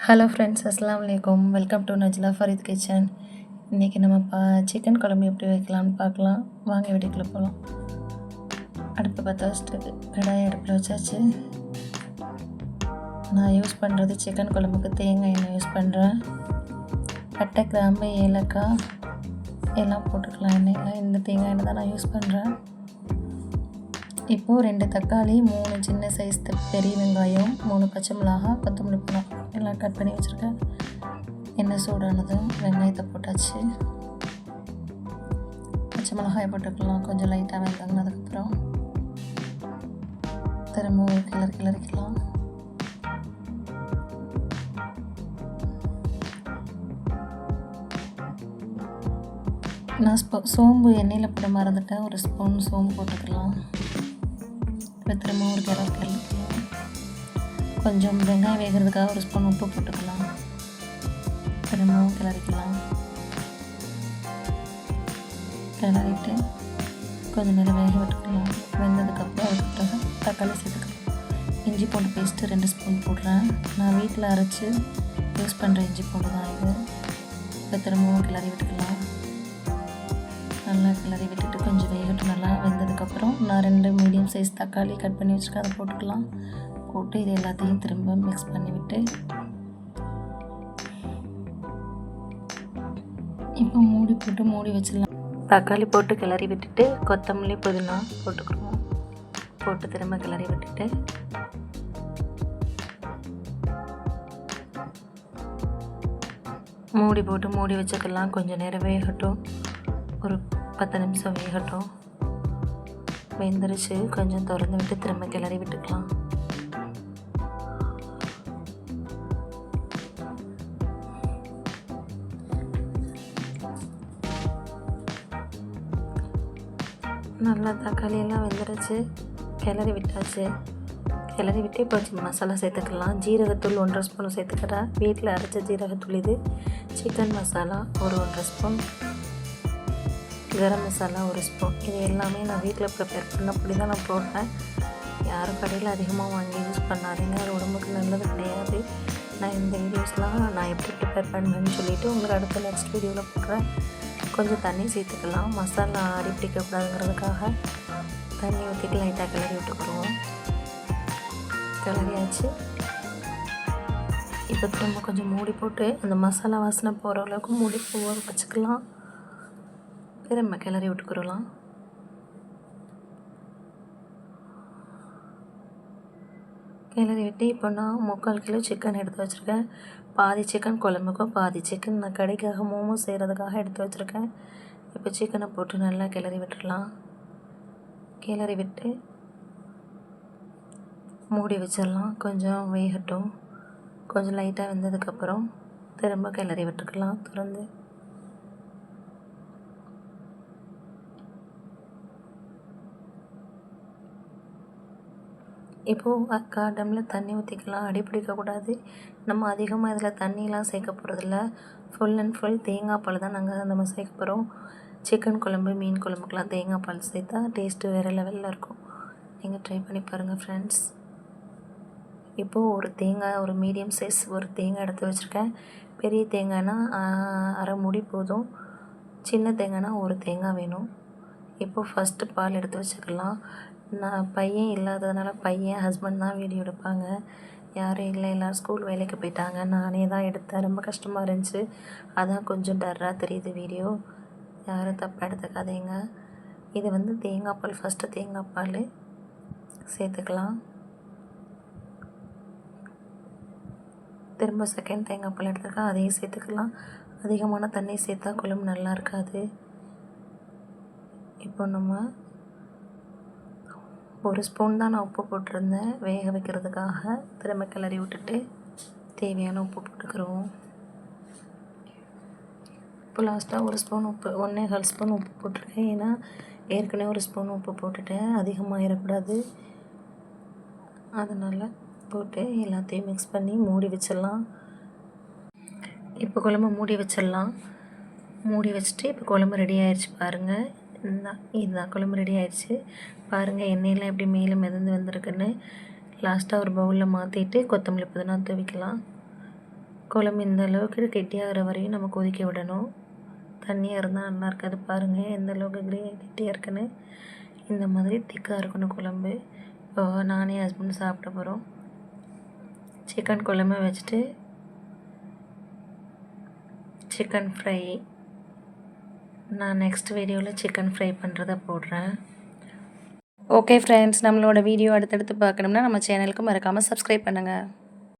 Hello friends அஸ்லாம் வலைக்கம் welcome to Najla Fareed kitchen இன்றைக்கி நம்ம பா சிக்கன் குழம்பு எப்படி வைக்கலாம்னு பார்க்கலாம். வாங்க வீட்டுக்குள்ளே போகலாம் அடுப்பு பற்ற வச்சுட்டு கடாய் அடுப்பில் வச்சாச்சு. நான் யூஸ் பண்ணுறது சிக்கன் குழம்புக்கு தேங்காய் எண்ணெய் யூஸ் பண்ணுறேன் பட்டை கிராம்பு ஏலக்காய் எல்லாம் போட்டுக்கலாம் எண்ணெயில். இந்த தேங்காய் எண்ணெய் தான் நான் யூஸ் பண்ணுறேன் இப்போது ரெண்டு தக்காளி மூணு சின்ன சைஸ் பெரிய வெங்காயம் மூணு பச்சை மிளகாய் கொத்தமல்லி பழம். எல்லாம் கட் பண்ணி வச்சுருக்கேன். எண்ணெய் சூடானதும் வெங்காயத்தை போட்டாச்சு. பச்சை மிளகாய் போட்டுக்கலாம். கொஞ்சம் லைட்டாக அதுக்கப்புறம் திரும்ப ஒரு கிளறி கிளறிக்கலாம். நான் ஸ்போ சோம்பு எண்ணெயில் போட மறந்துட்டேன். ஒரு ஸ்பூன் சோம்பு போட்டுக்கலாம். இப்போ திரும்ப ஒரு கிளறி கிளறி கொஞ்சம் வெங்காயம் வேகிறதுக்காக ஒரு ஸ்பூன் உப்பு போட்டுக்கலாம். திரும்பவும் கிளறிக்கலாம். கிளறிட்டு கொஞ்சம் நேரம் வேக விட்டுக்கலாம் வெந்ததுக்கப்புறம் அதுக்கப்புறம் தக்காளி சேர்த்துக்கலாம். இஞ்சி பூண்டு பேஸ்ட்டு ரெண்டு ஸ்பூன் போடுறேன். நான் வீட்டில் அரைச்சி யூஸ் பண்ணுற இஞ்சி பூண்டு தான் இது. இப்போ திரும்பவும் கிளறி விட்டுக்கலாம். நல்லா கிளறி விட்டுட்டு கொஞ்சம் வேகட்டும். நல்லா வெந்ததுக்கப்புறம் நான் ரெண்டு மீடியம் சைஸ் தக்காளி கட் பண்ணி வச்சுருக்கேன் அதை போட்டுக்கலாம். போட்டு இது எல்லாத்தையும் திரும்ப மிக்ஸ் பண்ணிவிட்டு இப்போ மூடி போட்டு மூடி வச்சிடலாம். தக்காளி போட்டு கிளறி விட்டுட்டு கொத்தமல்லி புதினா போட்டுக்கிறோம் போட்டு திரும்ப கிளறி விட்டுட்டு மூடி போட்டு மூடி வச்சுக்கலாம். கொஞ்சம் நேரம் வேகட்டும். ஒரு பத்து நிமிஷம் வேகட்டும். வெந்துருச்சு. கொஞ்சம் திறந்து விட்டு திரும்ப கிளறி விட்டுக்கலாம். நல்லா தக்காளியெல்லாம் வெந்துருச்சு. கிளறி விட்டாச்சு. கிளறி விட்டு இப்போ மசாலா சேர்த்துக்கலாம். ஜீரகத்தூள் ஒன்றரை ஸ்பூன் சேர்த்துக்கிறேன் வீட்டில் அரைச்ச ஜீரகத்தூள் இது. சிக்கன் மசாலா ஒரு ஒன்றரை ஸ்பூன். கரம் மசாலா ஒரு ஸ்பூன். இது எல்லாமே நான் வீட்டில் ப்ரிப்பேர் பண்ண அப்படி தான் நான் போடுறேன். யாரும் கடையில் அதிகமாக வாங்கி யூஸ் பண்ணாதீங்க. அது உடம்புக்கு நல்லது கிடையாது. நான் இந்த வீடியோஸ்லாம் நான் எப்படி ப்ரிப்பேர் பண்ணுவேன்னு சொல்லிவிட்டு உங்களுக்கு அடுத்த நெக்ஸ்ட் வீடியோவில் போடுறேன். கொஞ்சம் தண்ணி சேர்த்துக்கலாம். மசாலா ஆடி பிடிக்கக்கூடாதுங்கிறதுக்காக தண்ணி ஊற்றிட்டு லைட்டாக கிளறி விட்டுக்குருவோம். கிளறியாச்சு. இப்போ திரும்ப கொஞ்சம் மூடி போட்டு அந்த மசாலா வாசனை போகிற அளவுக்கு மூடி போக வச்சுக்கலாம். திரும்ப கிளறி விட்டுக்குறலாம். கிளறி விட்டு இப்போ நான் முக்கால் கிலோ சிக்கன் எடுத்து வச்சுருக்கேன். பாதி சிக்கன் குழம்புக்கும் பாதி சிக்கன் நான் கடைக்காக மோமோஸ் செய்கிறதுக்காக எடுத்து வச்சுருக்கேன். இப்போ சிக்கனை போட்டு நல்லா கிளறி விட்டுடலாம் கிளறி விட்டு மூடி வச்சிடலாம். கொஞ்சம் வேகட்டும். கொஞ்சம் லைட்டாக வெந்ததுக்கப்புறம் திரும்ப கிளறி விட்டுக்கலாம். திறந்து இப்போது காட்டமில் தண்ணி ஊற்றிக்கலாம் அடி பிடிக்கக்கூடாது நம்ம அதிகமாக இதில் தண்ணியெலாம் சேர்க்க போகிறதில்ல ஃபுல் அண்ட் ஃபுல் தேங்காய் பால் தான் நாங்கள் நம்ம சேர்க்க போகிறோம் சிக்கன் குழம்பு மீன் குழம்புக்கெலாம் தேங்காய் பால் சேர்த்தா டேஸ்ட்டு வேறு லெவலில் இருக்கும். நீங்கள் ட்ரை பண்ணி பாருங்கள் ஃப்ரெண்ட்ஸ் இப்போது ஒரு தேங்காய் ஒரு மீடியம் சைஸ் ஒரு தேங்காய் எடுத்து வச்சுருக்கேன். பெரிய தேங்காய்னா அரை முடி போதும். சின்ன தேங்காய்னா ஒரு தேங்காய் வேணும். இப்போது ஃபஸ்ட்டு பால் எடுத்து வச்சுக்கலாம் நான் பையன் இல்லாததுனால பையன் ஹஸ்பண்ட் தான் வீடியோ எடுப்பாங்க. யாரும் இல்லை எல்லோரும் ஸ்கூல் வேலைக்கு போயிட்டாங்க. நானே தான் எடுத்தேன். ரொம்ப கஷ்டமாக இருந்துச்சு. அதான் கொஞ்சம் டர்ராக தெரியுது வீடியோ யாரும் தப்பாக எடுத்துக்காதீங்க. இது வந்து தேங்காய் பால் ஃபஸ்ட்டு தேங்காய் பால் சேர்த்துக்கலாம். திரும்ப செகண்ட் தேங்காய் பால் எடுத்துருக்கேன் அதையும் சேர்த்துக்கலாம். அதிகமான தண்ணி சேர்த்தா குழம்பு நல்லா இருக்காது. இப்போ நம்ம ஒரு ஸ்பூன் தான் நான் உப்பு போட்டிருந்தேன். வேக வைக்கிறதுக்காக திரும்ப கிளறி விட்டுட்டு தேவையான உப்பு போட்டுக்கிறோம். இப்போ லாஸ்ட்டாக ஒரு ஸ்பூன் உப்பு ஒன்றே கால் ஸ்பூன் உப்பு போட்டிருக்கேன். ஏன்னா ஏற்கனவே ஒரு ஸ்பூன் உப்பு போட்டுட்டேன். அதிகமாகிடக்கூடாது அதனால் போட்டு எல்லாத்தையும் மிக்ஸ் பண்ணி மூடி வச்சிடலாம். இப்போ குழம்பு மூடி வச்சிடலாம். மூடி வச்சுட்டு இப்போ குழம்பு ரெடி ஆயிடுச்சு பாருங்கள் இதுதான் இதுதான் குழம்பு ரெடி ஆயிடுச்சு. பாருங்கள் எண்ணெயெல்லாம் எப்படி மேலே மிதந்து வந்திருக்குன்னு. லாஸ்ட்டாக ஒரு பவுலில் மாற்றிட்டு கொத்தமல்லி புதினா துவிக்கலாம். குழம்பு இந்த அளவுக்கு கெட்டியாகிற வரையும் நம்ம கொதிக்க விடணும். தண்ணியாக இருந்தால் நல்லா இருக்காது. பாருங்கள் எந்த அளவுக்கு கிரே கெட்டியாக இருக்குன்னு. இந்த மாதிரி திக்காக இருக்கணும் குழம்பு. இப்போ நானே ஹஸ்பண்ட் சாப்பிட போகிறோம் சிக்கன் குழம்பு வச்சுட்டு சிக்கன் ஃப்ரை நான் நெக்ஸ்ட் வீடியோவில் சிக்கன் ஃப்ரை பண்ணுறத போடுறேன். ஓகே ஃப்ரெண்ட்ஸ் நம்மளோட வீடியோ அடுத்தடுத்து பார்க்கணும்னா நம்ம சேனலுக்கு மறக்காமல் சப்ஸ்கிரைப் பண்ணுங்கள்